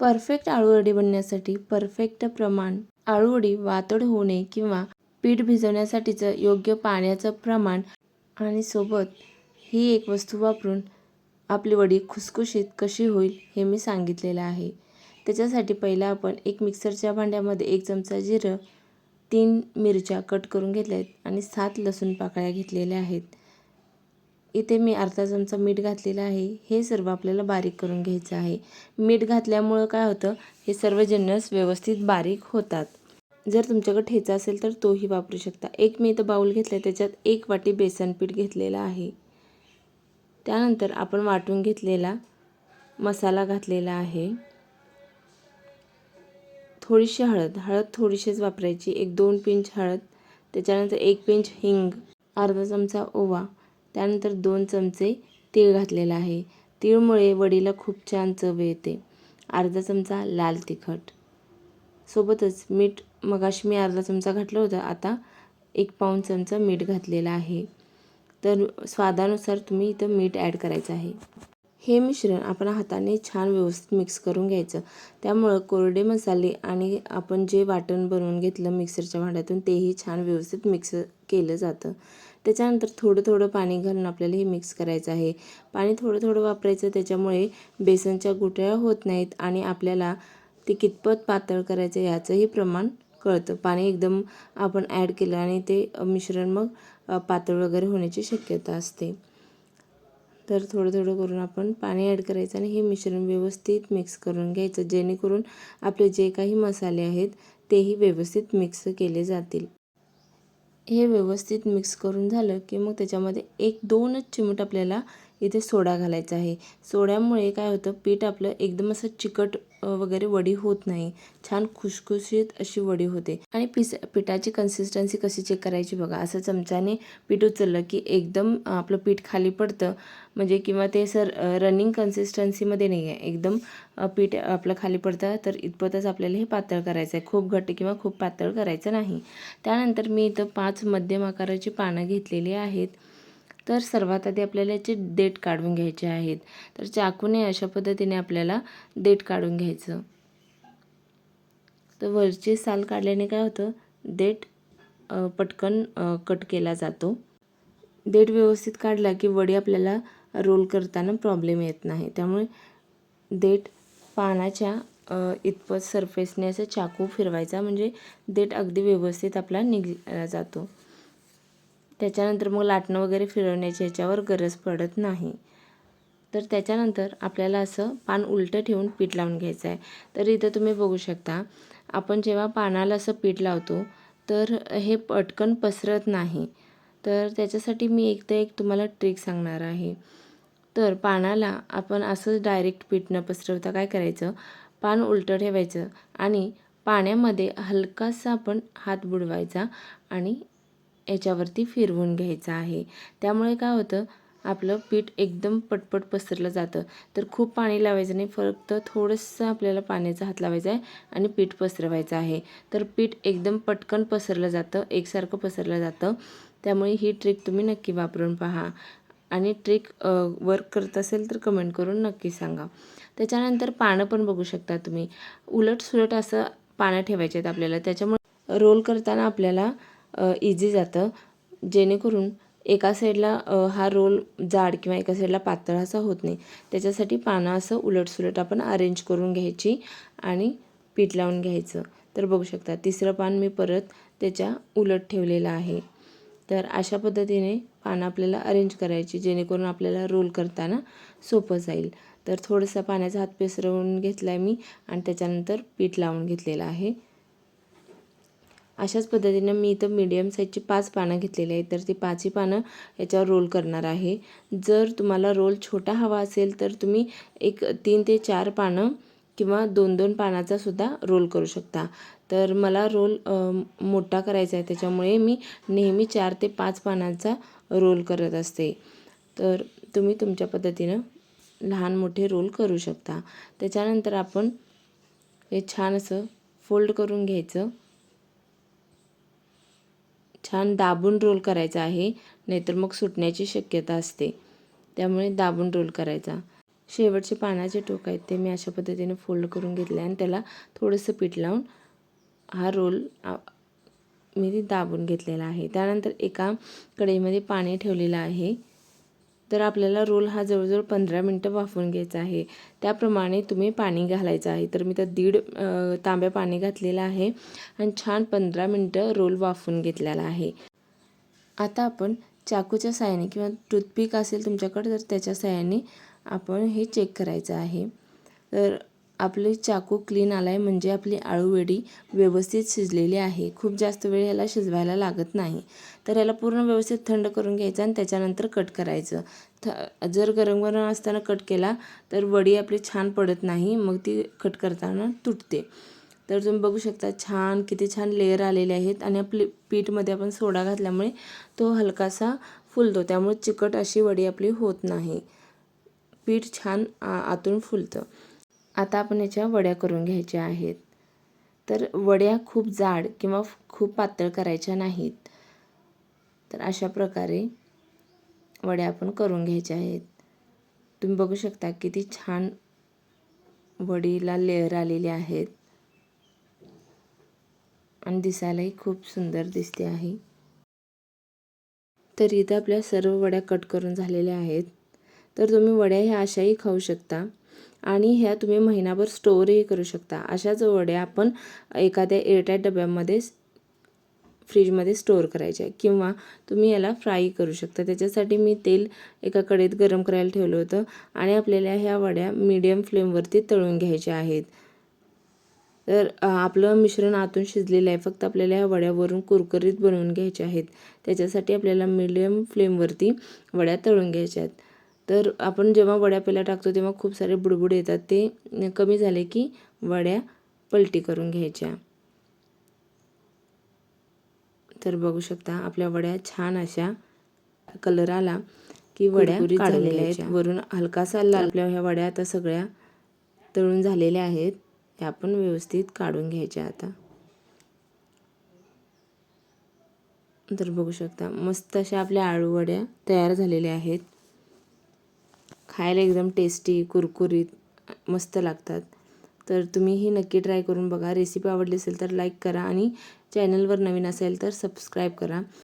Perfect आळूवडी बनण्यासाठी perfect प्रमाण आळूवडी वातड होऊ नये किंवा पीठ भिजवण्यासाठीचं योग्य पाण्याचं प्रमाण आणि सोबत ही एक वस्तू वापरून आपली वडी खुसखुशीत कशी होईल हे मी सांगितलेलं आहे. त्याच्यासाठी पहिला आपण एक मिक्सरच्या भांड्यामध्ये एक चमचा जिरं तीन मिरच्या कट करून घेतल्या आहेत आणि सात लसूण पाकळ्या घेतलेल्या आहेत. इथे मी अर्धा चमचा मीठ घातलेलं आहे. हे सर्व आपल्याला बारीक करून घ्यायचं आहे. मीठ घातल्यामुळं काय होतं? हे सर्व जिन्नस व्यवस्थित बारीक होतात. जर तुमच्याकडे ठेचा असेल तर तोही वापरू शकता. एक मी इथं बाऊल घेतला आहे त्याच्यात एक वाटी बेसन पीठ घेतलेलं आहे. त्यानंतर आपण वाटून घेतलेला मसाला घातलेला आहे. थोडीशी हळद. हळद थोडीशीच वापरायची. एक दोन पिंच हळद. त्याच्यानंतर एक पिंच हिंग. अर्धा चमचा ओवा. त्यानंतर दोन चमचे तीळ घातलेलं आहे. तीळमुळे वडीला खूप छान चव येते. अर्धा चमचा लाल तिखट. सोबतच मीठ मगाशी मी अर्धा चमचा घातलं होतं आता एक पाऊण चमचा मीठ घातलेलं आहे. तर स्वादानुसार तुम्ही इथं मीठ ॲड करायचं आहे. हे मिश्रण आपण हाताने छान व्यवस्थित मिक्स करून घ्यायचं. त्यामुळं कोरडे मसाले आणि आपण जे वाटण बनवून घेतलं मिक्सरच्या भांड्यातून तेही छान व्यवस्थित मिक्स केलं जातं. त्याच्यानंतर थोडं थोडं पाणी घालून आपल्याला हे मिक्स करायचं आहे. पाणी थोडं थोडं वापरायचं त्याच्यामुळे बेसनच्या गुठळ्या होत नाहीत आणि आपल्याला ते कितपत पातळ करायचं याचंही प्रमाण कळतं. पाणी एकदम आपण ॲड केलं आणि ते मिश्रण मग पातळ वगैरे होण्याची शक्यता असते. तर थोडं थोडं करून आपण पाणी ॲड करायचं आणि हे मिश्रण व्यवस्थित मिक्स करून घ्यायचं. जेणेकरून आपले जे काही मसाले आहेत तेही व्यवस्थित मिक्स केले जातील. हे व्यवस्थित मिक्स करून झालं की मग त्याच्यामध्ये एक दोनच चिमूट आपल्याला इथे सोडा घालायचा आहे. सोड्यामुळे काय होतं पीठ आपलं एकदम असं चिकट वगैरे वडी होत नाही. छान खुशखुशीत अशी वडी होते. आणि पिस पिठाची कन्सिस्टन्सी कशी चेक करायची बघा. असं चमच्याने पीठ उचललं की एकदम आपलं पीठ खाली पडतं. म्हणजे किंवा ते सर रनिंग कन्सिस्टन्सीमध्ये नाही आहे एकदम पीठ आपलं खाली पडतं तर इतपतच आपल्याला हे पातळ करायचं आहे. खूप घट्ट किंवा खूप पातळ करायचं नाही. त्यानंतर मी इथं पाच मध्यम आकाराची पानं घेतलेली आहेत. तर सर्वात आधी आपल्याला याचे देठ काढून घ्यायचे आहेत. तर चाकूने अशा पद्धतीने आपल्याला देठ काढून घ्यायचं. तर वरची साल काढल्याने काय होतं? देठ पटकन कट केला जातो. देठ व्यवस्थित काढला की वडी आपल्याला रोल करताना प्रॉब्लेम येत नाही. त्यामुळे देठ पानाच्या इतपत सरफेसने असं चाकू फिरवायचा. म्हणजे देठ अगदी व्यवस्थित आपला निघ जातो. त्याच्यानंतर मग लाटणं वगैरे फिरवण्याची ह्याच्यावर गरज पडत नाही. तर त्याच्यानंतर आपल्याला असं पान उलटं ठेवून पीठ लावून घ्यायचं आहे तर इथं तुम्ही बघू शकता आपण जेव्हा पानाला असं पीठ लावतो तर हे पटकन पसरत नाही. तर त्याच्यासाठी मी एक तर एक तुम्हाला ट्रिक सांगणार आहे. तर पानाला आपण असंच डायरेक्ट पीठ न पसरवता काय करायचं? पान उलटं ठेवायचं आणि पाण्यामध्ये हलकासा आपण हात बुडवायचा आणि याच्यावरती फिरवून घ्यायचं आहे. त्यामुळे काय होतं आपलं पीठ एकदम पटपट पसरलं जातं. तर खूप पाणी लावायचं नाही फक्त थोडंसं आपल्याला पाण्याचा हात लावायचा आहे आणि पीठ पसरवायचं आहे. तर पीठ एकदम पटकन पसरलं जातं एकसारखं पसरलं जातं. त्यामुळे ही ट्रिक तुम्ही नक्की वापरून पहा. आणि ट्रिक वर्क करत असेल तर कमेंट करून नक्की सांगा. त्याच्यानंतर पानं पण बघू शकता तुम्ही. उलट सुलट असं पानं ठेवायचे आहेत आपल्याला. त्याच्यामुळे रोल करताना आपल्याला इझी जातं. जेणेकरून एका साईडला हा रोल जाड किंवा एका साईडला पातळ असा होत नाही. त्याच्यासाठी पानं असं उलटसुलट आपण अरेंज करून घ्यायची आणि पीठ लावून घ्यायचं. तर बघू शकता तिसरं पान मी परत त्याच्या उलट ठेवलेलं आहे. तर अशा पद्धतीने पानं आपल्याला अरेंज करायची जेणेकरून आपल्याला रोल करताना सोपं जाईल. तर थोडंसं पाण्याचा हात पेसरवून घेतला आहे मी आणि त्याच्यानंतर पीठ लावून घेतलेलं आहे. अशाच पद्धतीनं मी इथं मीडियम साईजची पाच पानं घेतलेली आहेत. तर ती पाचही पानं याच्यावर रोल करणार आहे. जर तुम्हाला रोल छोटा हवा असेल तर तुम्ही एक तीन ते चार पानं किंवा दोन दोन पानाचा सुद्धा रोल करू शकता. तर मला रोल मोठा करायचा आहे. त्याच्यामुळे मी नेहमी चार ते पाच पानांचा रोल करत असते. तर तुम्ही तुमच्या पद्धतीनं लहान मोठे रोल करू शकता. त्याच्यानंतर आपण हे छान असं फोल्ड करून घ्यायचं. छान दाबून रोल करायचा आहे नाहीतर मग सुटण्याची शक्यता असते. त्यामुळे दाबून रोल करायचा. शेवटचे पानाचे टोक आहेत ते मी अशा पद्धतीने फोल्ड करून घेतले आणि त्याला थोडंसं पीठ लावून हा रोल मी दाबून घेतलेला आहे. त्यानंतर एका कढईमध्ये पाणी ठेवलेलं आहे. तर आपल्याला रोल हा जवळजवळ पंधरा मिनटं वाफवून घ्यायचा आहे. त्याप्रमाणे तुम्ही पाणी घालायचं आहे. तर मी तर दीड तांब्या पाणी घातलेलं आहे आणि छान पंधरा मिनटं रोल वाफवून घेतलेला आहे. आता आपण चाकूच्या साहाय्याने किंवा टूथपिक असेल तुमच्याकडे तर त्याच्या साहाय्याने आपण हे चेक करायचं आहे. तर आपले चाकू क्लीन आला आहे म्हणजे आपली आळूवडी व्यवस्थित शिजलेली आहे. खूप जास्त वेळ ह्याला शिजवायला लागत नाही. तर ह्याला पूर्ण व्यवस्थित थंड करून घ्यायचं आणि त्याच्यानंतर कट करायचं. थ जर गरम गरम असताना कट केला तर वडी आपली छान पडत नाही. मग ती कट करताना तुटते. तर तुम्ही बघू शकता छान किती छान लेअर आलेले आहेत आणि आपली पीठमध्ये आपण सोडा घातल्यामुळे तो हलकासा फुलतो. त्यामुळे चिकट अशी वडी आपली होत नाही. पीठ छान आ- आतून फुलतं. आता आपण याच्या वड्या करून घ्यायच्या आहेत. तर वड्या खूप जाड किंवा खूप पातळ करायच्या नाहीत. तर अशा प्रकारे वड्या आपण करून घ्यायच्या आहेत. तुम्ही बघू शकता किती छान वडीला लेअर आलेले आहेत. आणि दिसायलाही खूप सुंदर दिसते आहे. तर इथं आपल्या सर्व वड्या कट करून झालेल्या आहेत. तर तुम्ही वड्या ह्या अशाही खाऊ शकता. आणि ह्या तुम्ही महिनाभर स्टोअरही करू शकता. अशाच वड्या आपण एखाद्या एअरटाईट डब्यामध्ये फ्रीजमध्ये स्टोअर करायच्या किंवा तुम्ही याला फ्राय करू शकता. त्याच्यासाठी मी तेल एका कडेत गरम करायला ठेवलं होतं. आणि आपल्याला ह्या वड्या मीडियम फ्लेमवरती तळून घ्यायच्या आहेत. तर आपलं मिश्रण आतून शिजलेलं आहे. फक्त आपल्याला ह्या वड्यावरून कुरकुरीत बनवून घ्यायच्या आहेत. त्याच्यासाठी आपल्याला मीडियम फ्लेमवरती वड्या तळून घ्यायच्या आहेत. तर आपण जेव्हा वड्या पहिला टाकतो तेव्हा खूप सारे बुडबुड येतात. ते कमी झाले की वड्या पलटी करून घ्यायच्या. तर बघू शकता आपल्या वड्या छान अशा कलर आला की वड्या काढलेल्या आहेत. वरून हलकासा लाल. आपल्या ह्या वड्या आता सगळ्या तळून झालेल्या आहेत. त्या आपण व्यवस्थित काढून घ्यायच्या आता. तर बघू शकता मस्त अशा आपल्या आळू वड्या तयार झालेल्या आहेत. खायला एकदम टेस्टी कुरकुरीत मस्त लागतात. तर तुम्ही ही नक्की ट्राय करून बघा. रेसिपी आवडली असेल तर लाईक करा आणि चॅनलवर नवीन असेल तर सबस्क्राईब करा.